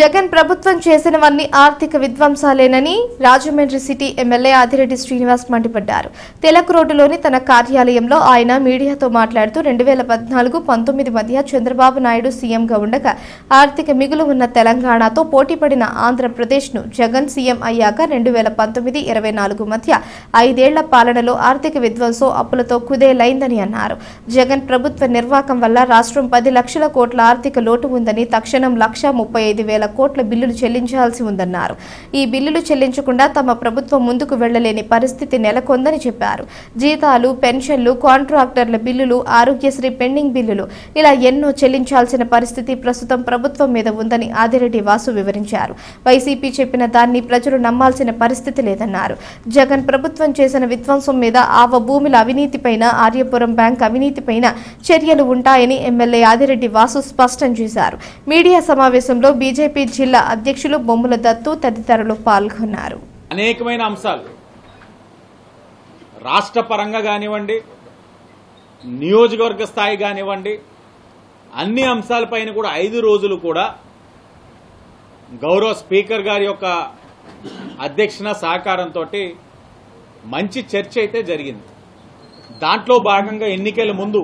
జగన్ ప్రభుత్వం చేసినవన్నీ ఆర్థిక విధ్వంసాలేనని రాజమండ్రి సిటీ ఎమ్మెల్యే ఆదిరెడ్డి శ్రీనివాస్ మండిపడ్డారు. తెలక్ రోడ్డులోని తన కార్యాలయంలో ఆయన మీడియాతో మాట్లాడుతూ రెండు వేల పద్నాలుగు పంతొమ్మిది మధ్య చంద్రబాబు నాయుడు సీఎంగా ఉండగా ఆర్థిక మిగులు ఉన్న తెలంగాణతో పోటీపడిన ఆంధ్రప్రదేశ్ను జగన్ సీఎం అయ్యాక రెండు వేల పంతొమ్మిది ఇరవై నాలుగు మధ్య ఐదేళ్ళ పాలనలో ఆర్థిక విధ్వంసం అప్పులతో కుదేలైందని అన్నారు. జగన్ ప్రభుత్వ నిర్వాకం వల్ల రాష్ట్రం పది లక్షల కోట్ల ఆర్థిక లోటు ఉందని తక్షణం లక్ష ముప్పై ఐదు వేల కోట్ల బిల్లులు చెల్లించాల్సి ఉందన్నారు. ఈ బిల్లులు చెల్లించకుండా తమ ప్రభుత్వం ముందుకు వెళ్ళలేని పరిస్థితి నెలకొందని చెప్పారు. జీతాలు పెన్షన్లు కాంట్రాక్టర్ల బిల్లులు ఆరోగ్యశ్రీ పెండింగ్ బిల్లులు ఇలా ఎన్నో చెల్లించాల్సిన పరిస్థితి ప్రస్తుతం ప్రభుత్వం మీద ఉందని ఆదిరెడ్డి వాసు వివరించారు. వైసీపీ చెప్పిన దాన్ని ప్రజలు నమ్మాల్సిన పరిస్థితి లేదన్నారు. జగన్ ప్రభుత్వం చేసిన విధ్వంసం మీద ఆవ భూముల అవినీతిపైన ఆర్యపురం బ్యాంక్ అవినీతిపైన చర్యలు ఉంటాయని ఎమ్మెల్యే ఆదిరెడ్డి వాసు స్పష్టం చేశారు. మీడియా సమావేశంలో బీజేపీ జిల్లా అధ్యక్షులు బొమ్మల దత్తు తదితరులు పాల్గొన్నారు. అనేకమైన అంశాలు. రాష్ట్ర పరంగా కానివ్వండి నియోజకవర్గ స్థాయి కానివ్వండి అన్ని అంశాలపైన కూడా ఐదు రోజులు కూడా గౌరవ స్పీకర్ గారి యొక్క అధ్యక్షన సహకారంతో మంచి చర్చ అయితే జరిగింది. దాంట్లో భాగంగా ఎన్నికల ముందు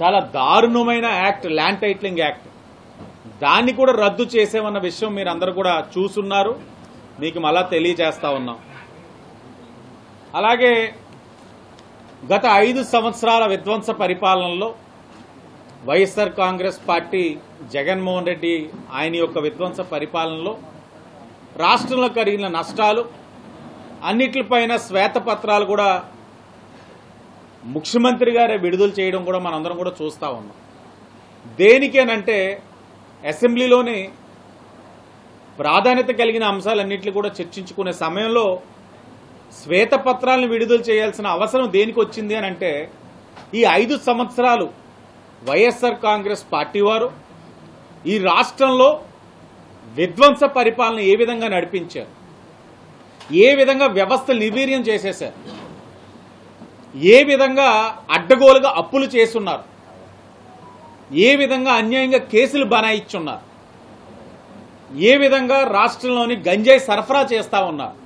చాలా దారుణమైన యాక్ట్ ల్యాండ్ టైట్లింగ్ యాక్ట్ దాన్ని కూడా రద్దు చేసేమన్న విషయం మీరు అందరూ కూడా చూసున్నారు. మీకు మళ్ళా తెలియజేస్తా ఉన్నాం. అలాగే గత ఐదు సంవత్సరాల విధ్వంస పరిపాలనలో YSR Congress party Jaganmohan Reddy ఆయన యొక్క విధ్వంస పరిపాలనలో రాష్ట్రంలో కలిగిన నష్టాలు అన్నిటిపైన శ్వేతపత్రాలు కూడా ముఖ్యమంత్రి గారే విడుదల చేయడం కూడా మనందరం కూడా చూస్తూ ఉన్నాం. దేనికేనంటే అసెంబ్లీలోని ప్రాధాన్యత కలిగిన అంశాలన్నింటినీ కూడా చర్చించుకునే సమయంలో శ్వేతపత్రాలను విడుదల చేయాల్సిన అవసరం దేనికి వచ్చింది అని అంటే ఈ ఐదు సంవత్సరాలు వైఎస్ఆర్ కాంగ్రెస్ పార్టీ వారు ఈ రాష్ట్రంలో విధ్వంస పరిపాలన ఏ విధంగా నడిపించారు ఏ విధంగా వ్యవస్థ నిర్వీర్యం చేసేశారు ఏ విధంగా అడ్డగోలుగా అప్పులు చేస్తున్నారు ఏ విధంగా అన్యాయంగా కేసులు బనాయిచ్చున్నారు? ఏ విధంగా రాష్ట్రంలోని గంజాయి సరఫరా చేస్తా ఉన్నారు?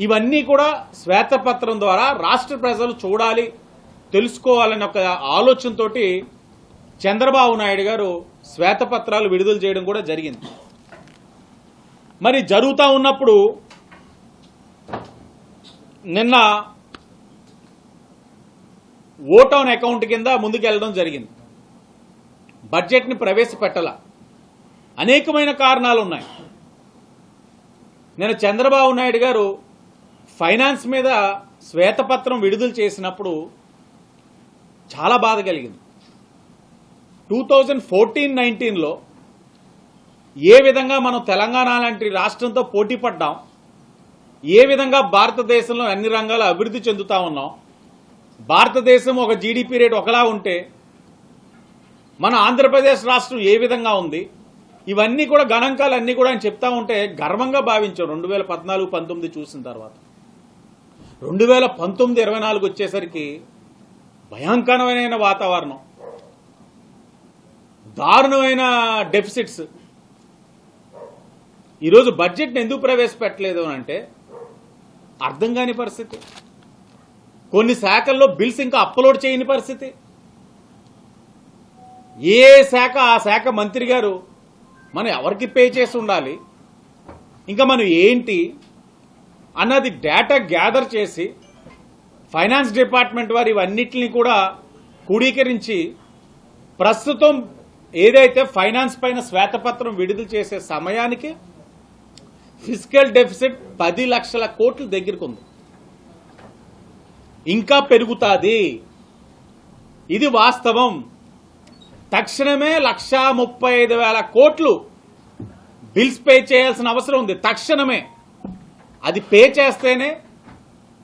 ఇవన్నీ కూడా శ్వేతపత్రం ద్వారా రాష్ట్ర ప్రజలు చూడాలి తెలుసుకోవాలనే ఒక ఆలోచనతో చంద్రబాబు నాయుడు గారు శ్వేతపత్రాలు విడుదల చేయడం కూడా జరిగింది. మరి జరుగుతూ ఉన్నప్పుడు నిన్న ఓటాన్ అకౌంట్ కింద ముందుకెళ్ళడం జరిగింది. బడ్జెట్ని ప్రవేశపెట్టాల. అనేకమైన కారణాలు ఉన్నాయి నేను చంద్రబాబు నాయుడు గారు ఫైనాన్స్ మీద శ్వేతపత్రం విడుదల చేసినప్పుడు చాలా బాధ కలిగింది. టూ థౌజండ్ ఫోర్టీన్ నైన్టీన్లో ఏ విధంగా మనం తెలంగాణ లాంటి రాష్ట్రంతో పోటీ పడ్డాం ఏ విధంగా భారతదేశంలో అన్ని రంగాలు అభివృద్ధి చెందుతా ఉన్నాం భారతదేశం ఒక జీడిపి రేట్ ఒకలా ఉంటే మన ఆంధ్రప్రదేశ్ రాష్ట్రం ఏ విధంగా ఉంది? ఇవన్నీ కూడా గణాంకాలు అన్నీ కూడా ఆయన చెప్తా ఉంటే గర్వంగా భావించాం. రెండు వేల పద్నాలుగు పంతొమ్మిది చూసిన తర్వాత. రెండు వేల పంతొమ్మిది ఇరవై నాలుగు వచ్చేసరికి భయంకరమైన వాతావరణం. దారుణమైన డెఫిసిట్స్ ఈరోజు బడ్జెట్ని ఎందుకు ప్రవేశపెట్టలేదు అని అంటే అర్థం కాని పరిస్థితి. కొన్ని శాఖల్లో బిల్స్ ఇంకా అప్లోడ్ చేయని పరిస్థితి. ఏ శాఖ ఆ శాఖ మంత్రి గారు మనం ఎవరికి పే చేసి ఉండాలి? ఇంకా మనం ఏంటి? అన్నది డేటా గ్యాదర్ చేసి ఫైనాన్స్ డిపార్ట్మెంట్ వారు ఇవన్నిటిని కూడా క్రూడీకరించి ప్రస్తుతం ఏదైతే ఫైనాన్స్ పైన శ్వేతపత్రం విడుదల చేసే సమయానికి ఫిజికల్ డెఫిసిట్ పది లక్షల కోట్ల దగ్గరకు ఉంది. ఇంకా పెరుగుతాది. ఇది వాస్తవం. తక్షణమే లక్షా ముప్పై ఐదు వేల కోట్లు బిల్స్ పే చేయాల్సిన అవసరం ఉంది. తక్షణమే. అది పే చేస్తేనే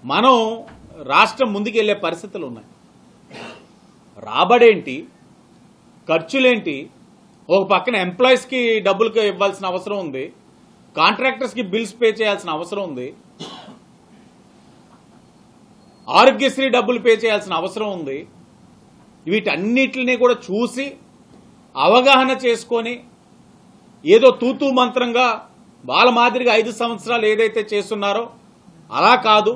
మనం రాష్ట్రం ముందుకెళ్ళే పరిస్థితులు ఉన్నాయి. రాబడేంటి? ఖర్చులేంటి? ఒక పక్కన ఎంప్లాయీస్కి డబ్బులు ఇవ్వాల్సిన అవసరం ఉంది. కాంట్రాక్టర్స్కి బిల్స్ పే చేయాల్సిన అవసరం ఉంది. ఆరోగ్యశ్రీ డబ్బులు పే చేయాల్సిన అవసరం ఉంది. వీటన్నిటిని కూడా చూసి అవగాహన చేసుకొని ఏదో తూతూ మంత్రంగా వాళ్ళ మాదిరిగా ఐదు సంవత్సరాలు ఏదైతే చేస్తున్నారో అలా కాదు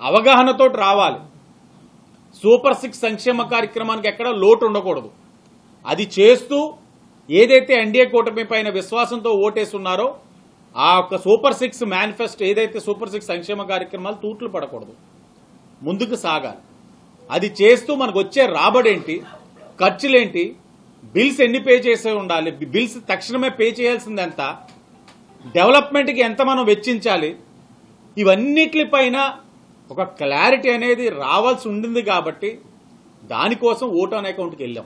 అవగాహనతోటి రావాలి. సూపర్ సిక్స్ సంక్షేమ కార్యక్రమానికి ఎక్కడ లోటు ఉండకూడదు. అది చేస్తూ ఏదైతే ఎన్డీఏ కూటమి పైన విశ్వాసంతో ఓటేస్తున్నారో ఆ యొక్క సూపర్ సిక్స్ మేనిఫెస్టో ఏదైతే సూపర్ సిక్స్ సంక్షేమ కార్యక్రమాలు తూట్లు పడకూడదు. ముందుకు సాగాలి. అది చేస్తూ మనకు వచ్చే రాబడేంటి? ఖర్చులేంటి? బిల్స్ ఎన్ని పే చేసే ఉండాలి? బిల్స్ తక్షణమే పే చేయాల్సింది ఎంత డెవలప్మెంట్కి ఎంత మనం వెచ్చించాలి? ఇవన్నిటిపైన ఒక క్లారిటీ అనేది రావాల్సి ఉండింది కాబట్టి దానికోసం ఓట్ ఆన్ అకౌంట్కి వెళ్ళాం.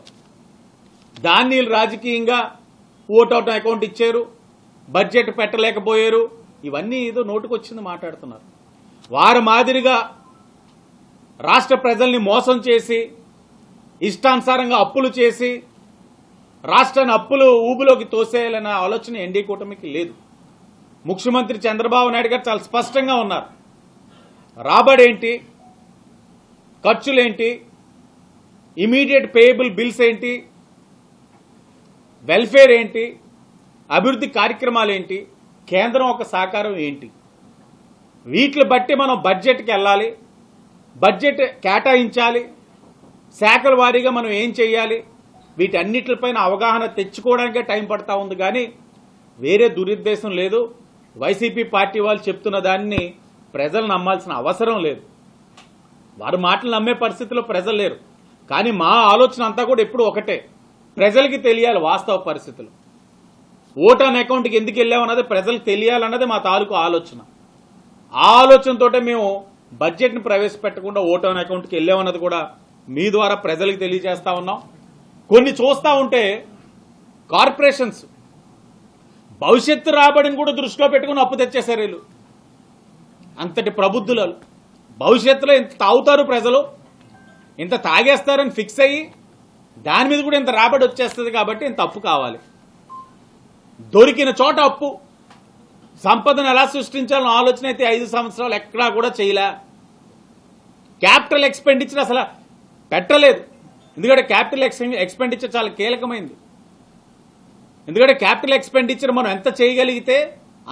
దాన్ని వీళ్ళు రాజకీయంగా ఓట్ అవుట్ అకౌంట్ ఇచ్చారు. బడ్జెట్ పెట్టలేకపోయారు. ఇవన్నీ ఏదో నోటుకొచ్చింది మాట్లాడుతున్నారు. వారి మాదిరిగా రాష్ట్ర ప్రజల్ని మోసం చేసి ఇష్టానుసారంగా అప్పులు చేసి రాష్ట్రాన్ని అప్పులు ఊబిలోకి తోసేయాలన్న ఆలోచన ఎన్డీ కూటమికి లేదు. ముఖ్యమంత్రి చంద్రబాబు నాయుడు గారు చాలా స్పష్టంగా ఉన్నారు. రాబడేంటి? ఖర్చులేంటి? ఇమీడియట్ పేయబుల్ బిల్స్ ఏంటి? వెల్ఫేర్ ఏంటి? అభివృద్ధి కార్యక్రమాలు ఏంటి కేంద్రం ఒక సహకారం ఏంటి? వీటిని బట్టి మనం బడ్జెట్కి వెళ్ళాలి. బడ్జెట్ కేటాయించాలి. శాఖల వారీగా మనం ఏం చేయాలి? వీటన్నిటిపైన అవగాహన తెచ్చుకోవడానికే టైం పడతా ఉంది కానీ వేరే దురుద్దేశం లేదు. వైసీపీ పార్టీ వాళ్ళు చెప్తున్న దాన్ని ప్రజలు నమ్మాల్సిన అవసరం లేదు. వారి మాటలు నమ్మే పరిస్థితిలో ప్రజలు లేరు. కానీ మా ఆలోచన అంతా కూడా ఎప్పుడు ఒకటే. ప్రజలకి తెలియాలి వాస్తవ పరిస్థితులు. ఓట్ అన్ అకౌంట్కి ఎందుకు వెళ్ళామన్నది ప్రజలకు తెలియాలన్నది మా తాలూకు ఆలోచన. ఆ ఆలోచనతోటే మేము బడ్జెట్ని ప్రవేశపెట్టకుండా ఓట్ ఆన్ అకౌంట్కి వెళ్ళామన్నది కూడా మీ ద్వారా ప్రజలకు తెలియజేస్తా ఉన్నాం. కొన్ని చూస్తా ఉంటే కార్పొరేషన్స్ భవిష్యత్తు రాబడిని కూడా దృష్టిలో పెట్టుకుని అప్పు తెచ్చేశారు వీళ్ళు. అంతటి ప్రబుద్ధులు భవిష్యత్తులో ఇంత తాగుతారు ప్రజలు. ఇంత తాగేస్తారని ఫిక్స్ అయ్యి దాని మీద కూడా ఇంత రాబడి వచ్చేస్తుంది కాబట్టి ఇంత అప్పు కావాలి. దొరికిన చోట అప్పు. సంపదను ఎలా సృష్టించాలని ఆలోచన అయితే ఐదు సంవత్సరాలు ఎక్కడా కూడా చేయలే. క్యాపిటల్ ఎక్స్పెండిచర్ అసలు పెట్టలేదు. ఎందుకంటే క్యాపిటల్ ఎక్స్పెండిచర్ చాలా కీలకమైంది. ఎందుకంటే క్యాపిటల్ ఎక్స్పెండిచర్ మనం ఎంత చేయగలిగితే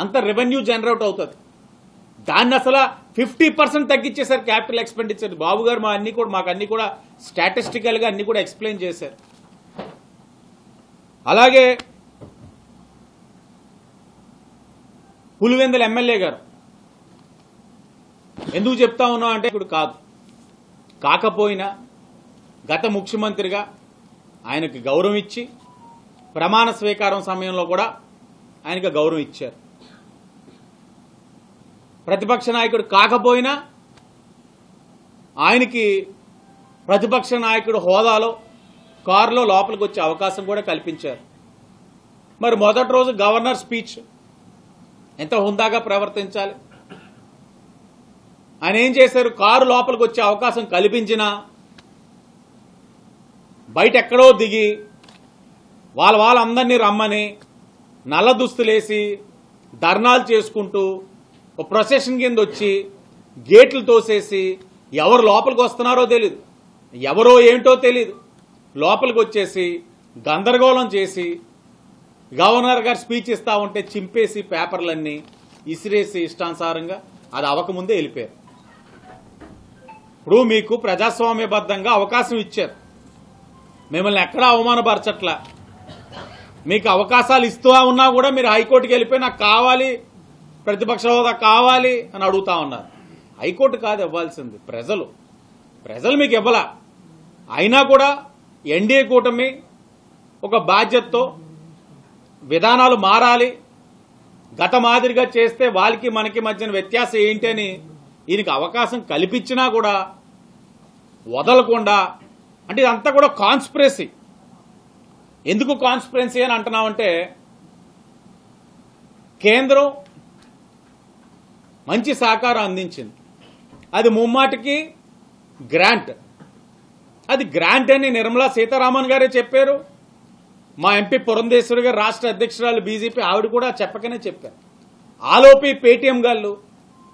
అంత రెవెన్యూ జనరేట్ అవుతుంది. దాన్ని అసలు ఫిఫ్టీ పర్సెంట్ తగ్గించేశారు క్యాపిటల్ ఎక్స్పెండిచర్ బాబు గారు మా అన్ని కూడా మాకు అన్ని కూడా స్టాటిస్టికల్గా అన్ని కూడా ఎక్స్ప్లెయిన్ చేశారు. అలాగే పులివెందుల ఎమ్మెల్యే గారు. ఎందుకు చెప్తా ఉన్నా అంటే ఇప్పుడు కాదు. కాకపోయినా గత ముఖ్యమంత్రిగా ఆయనకు గౌరవం ఇచ్చి ప్రమాణ స్వీకారం సమయంలో కూడా ఆయనకు గౌరవం ఇచ్చారు. ప్రతిపక్ష నాయకుడు కాకపోయినా ఆయనకి ప్రతిపక్ష నాయకుడు హోదాలో కారులో లోపలికి వచ్చే అవకాశం కూడా కల్పించారు. మరి మొదటి రోజు గవర్నర్ స్పీచ్ ఎంత హుందాగా ప్రవర్తించాలి? ఆయన ఏం చేశారు? కారు లోపలికి వచ్చే అవకాశం కల్పించినా బయట ఎక్కడో దిగి వాళ్ళ వాళ్ళందరినీ రమ్మని నల్ల దుస్తులేసి ధర్నాలు చేసుకుంటూ ఒక ప్రొసెషన్ కింద వచ్చి గేట్లు తోసేసి ఎవరు లోపలికి వస్తున్నారో తెలియదు ఎవరో ఏంటో తెలియదు లోపలికి వచ్చేసి గందరగోళం చేసి గవర్నర్ గారు స్పీచ్ ఇస్తా ఉంటే చింపేసి పేపర్లన్నీ ఇసిరేసి ఇష్టానుసారంగా అది అవకముందే వెళ్ళిపోయారు. ఇప్పుడు మీకు ప్రజాస్వామ్యబద్ధంగా అవకాశం ఇచ్చారు. మిమ్మల్ని ఎక్కడా అవమానపరచట్లా. మీకు అవకాశాలు ఇస్తూ ఉన్నా కూడా మీరు హైకోర్టుకి వెళ్ళిపోయి నాకు కావాలి ప్రతిపక్ష హోదా కావాలి అని అడుగుతా ఉన్నారు. హైకోర్టు కాదు ఇవ్వాల్సింది ప్రజలు. ప్రజలు మీకు ఇవ్వలా. అయినా కూడా ఎన్డీఏ కూటమి ఒక బాధ్యతతో విధానాలు మారాలి. గత మాదిరిగా చేస్తే వాళ్ళకి మనకి మధ్యన వ్యత్యాసం ఏంటి అని దీనికి అవకాశం కల్పించినా కూడా వదలకుండా అంటే ఇదంతా కూడా కాన్స్పిరసీ ఎందుకు కాన్స్పిరసీ అని అంటున్నామంటే కేంద్రం మంచి సహకారం అందించింది. అది ముమ్మాటికి గ్రాంట్ అది గ్రాంట్ అని నిర్మలా సీతారామన్ గారే చెప్పారు. మా ఎంపీ పురంధేశ్వరి గారు రాష్ట్ర అధ్యక్షురాలు బీజేపీ ఆవిడ కూడా చెప్పకనే చెప్పారు. ఆలోపి పేటీఎం గాళ్ళు